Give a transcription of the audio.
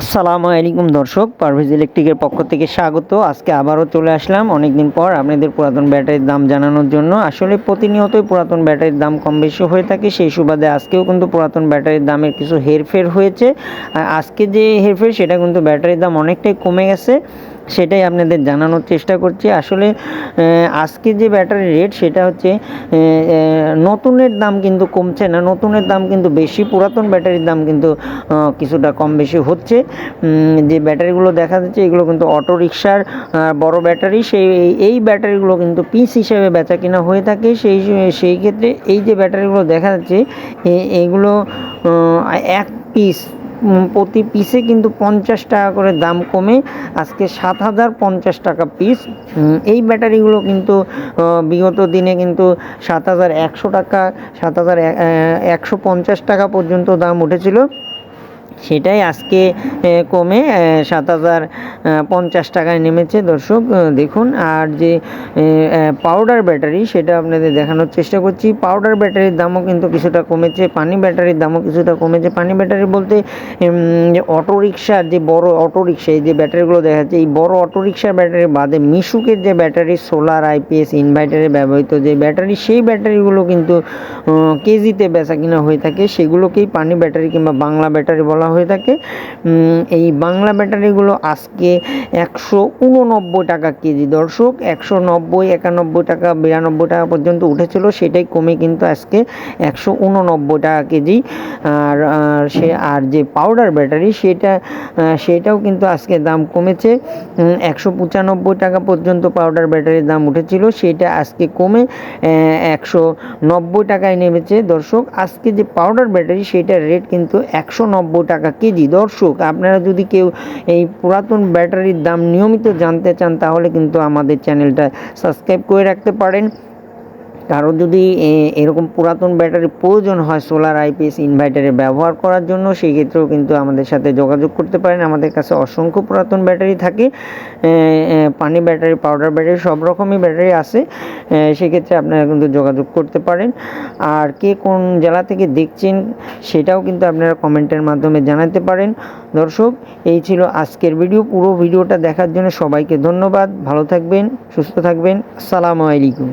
আসসালামু আলাইকুম দর্শক পারভেজ ইলেকট্রিকের পক্ষ থেকে স্বাগত। আজকে আবারও চলে আসলাম অনেক দিন পর আপনাদের পুরাতন ব্যাটারির দাম জানানোর জন্য। আসলে প্রতিনিয়তই পুরাতন ব্যাটারির দাম কম বেশি হয়ে থাকে, সেই সুবাদে আজকেও কিন্তু পুরাতন ব্যাটারির দামের কিছু হেরফের হয়েছে। আজকে যে হেরফের, সেটা কিন্তু ব্যাটারির দাম অনেকটাই কমে গেছে। সেটাই আপনাদের জানানোর চেষ্টা করছি। আসলে আজকে যে ব্যাটারি রেট সেটা হচ্ছে নতুনের দাম কিন্তু কমছে না। নতুনের দাম কিন্তু বেশি, পুরাতন ব্যাটারির দাম কিন্তু কিছুটা কম বেশি হচ্ছে। যে ব্যাটারিগুলো দেখা যাচ্ছে, এগুলো কিন্তু অটো রিক্সার বড় ব্যাটারি সেই, এই ব্যাটারিগুলো কিন্তু পিস হিসেবে বেচা কিনা হয়ে থাকে। সেই সেই ক্ষেত্রে এই যে ব্যাটারিগুলো দেখা যাচ্ছে এগুলো এক পিস প্রতি পিসে কিন্তু পঞ্চাশ টাকা করে দাম কমে আজকে সাত হাজার পঞ্চাশ টাকা পিস এই ব্যাটারিগুলো কিন্তু বিগত দিনে কিন্তু সাত হাজার একশো টাকা, সাত হাজার একশো পঞ্চাশ টাকা পর্যন্ত দাম উঠেছিল। সেটাই আজকে কমে সাত হাজার পঞ্চাশ টাকায় নেমেছে দর্শক দেখুন। আর যে পাউডার ব্যাটারি সেটা আপনাদের দেখানোর চেষ্টা করছি। পাউডার ব্যাটারির দামও কিন্তু কিছুটা কমেছে, পানি ব্যাটারির দামও কিছুটা কমেছে। পানি ব্যাটারি বলতে যে অটো রিক্সার যে বড় অটো রিক্সা এই যে ব্যাটারিগুলো দেখা যাচ্ছে এই বড় অটো রিক্সার ব্যাটারি বাদে মিশুকের যে ব্যাটারি সোলার আইপিএস ইনভার্টারে ব্যবহৃত যে ব্যাটারি, সেই ব্যাটারিগুলো কিন্তু কেজিতে বেচা কিনা হয়ে থাকে। সেগুলোকেই পানি ব্যাটারি কিংবা বাংলা ব্যাটারি বলা হয়ে থাকে। এই বাংলা ব্যাটারিগুলো আজকে একশো উননব্বই টাকা কেজি। দর্শক, একশো নব্বই, একানব্বই টাকা, বিরানব্বই টাকা পর্যন্ত উঠেছিল, সেটাই কমে কিন্তু আজকে একশো উননব্বই টাকা কেজি। আর সে, আর যে পাউডার ব্যাটারি, সেটা সেটাও কিন্তু আজকে দাম কমেছে। একশো পঁচানব্বই টাকা পর্যন্ত পাউডার ব্যাটারির দাম উঠেছিল, সেটা আজকে কমে একশো নব্বই টাকায় নেমেছে। দর্শক, আজকে যে পাউডার ব্যাটারি, সেটার রেট কিন্তু একশো নব্বই টাকা কেজি, দর্শক, আপনারা যদি কেউ এই পুরাতন ব্যাটারির দাম নিয়মিত জানতে চান, তাহলে কিন্তু আমাদের চ্যানেলটা সাবস্ক্রাইব করে রাখতে পারেন। কারও যদি এরকম পুরাতন ব্যাটারি প্রয়োজন হয় সোলার আইপিএস ইনভার্টারে ব্যবহার করার জন্য, সেই ক্ষেত্রেও কিন্তু আমাদের সাথে যোগাযোগ করতে পারেন। আমাদের কাছে অসংখ্য পুরাতন ব্যাটারি থাকে পানি ব্যাটারি পাউডার ব্যাটারি, সব রকমই ব্যাটারি আছে। সেক্ষেত্রে আপনারা কিন্তু যোগাযোগ করতে পারেন। আর কে কোন জেলা থেকে দেখছেন, সেটাও কিন্তু আপনারা কমেন্টের মাধ্যমে জানাতে পারেন। দর্শক, এই ছিল আজকের ভিডিও। পুরো ভিডিওটা দেখার জন্য সবাইকে ধন্যবাদ। ভালো থাকবেন, সুস্থ থাকবেন। আসসালামু আলাইকুম।